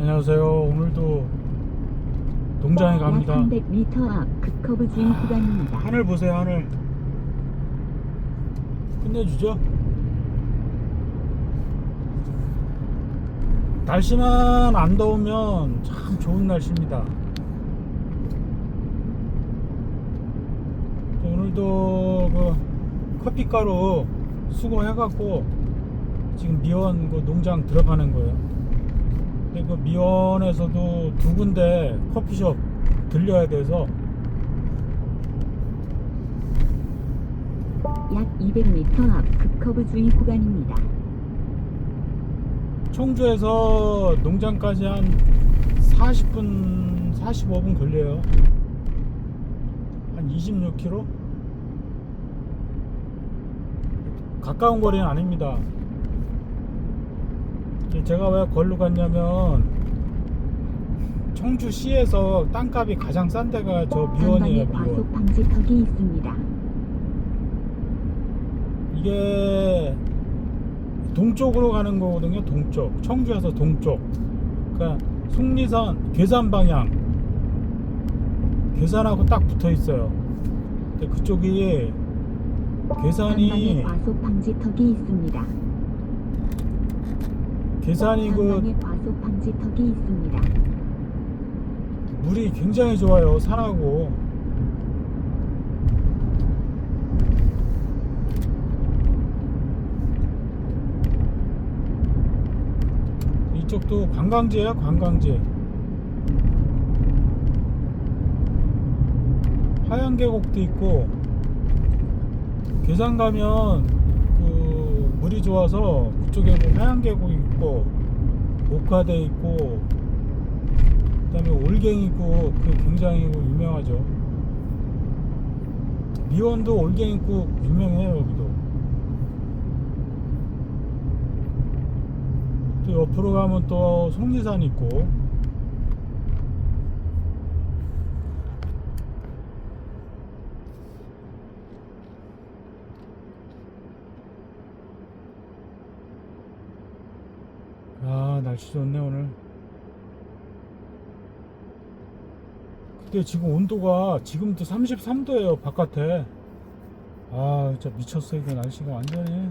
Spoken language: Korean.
안녕하세요. 오늘도 농장에 갑니다. 약 300m 앞 주행 구간입니다. 하늘 보세요, 하늘. 끝내주죠? 날씨만 안 더우면 참 좋은 날씨입니다. 오늘도 그 커피가루 수거해갖고 지금 미원 그 농장 들어가는 거예요. 근데 그 미원에서도 두 군데 커피숍 들려야 돼서 약 200m 앞 급커브 주행 구간입니다. 청주에서 농장까지 한 40분, 45분 걸려요. 한 26km? 가까운 거리는 아닙니다. 제가 왜 걸로 갔냐면 청주시에서 땅값이 가장 싼 데가 저 미원이에요. 과속 방지턱이 있습니다. 이게 동쪽으로 가는 거거든요. 동쪽. 청주에서 동쪽. 그러니까 속리산 괴산 방향. 괴산하고 딱 붙어 있어요. 근데 그쪽이 괴산이 과속 방지턱이 있습니다. 괴산이 그 전방에 과속 방지턱이 있습니다. 물이 굉장히 좋아요. 산하고. 이쪽도 관광지예요, 관광지. 하얀 계곡도 있고 괴산 가면 그 물이 좋아서 그쪽에 뭐 하얀 계곡 있고 목화대 있고 그다음에 올갱이국 그 굉장히 유명하죠. 미원도 올갱이국 유명해요 여기도. 또 옆으로 가면 또 속리산 있고. 아 날씨 좋네 오늘. 근데 지금 온도가 지금도 33도예요 바깥에 아 진짜 미쳤어 이거 날씨가 완전히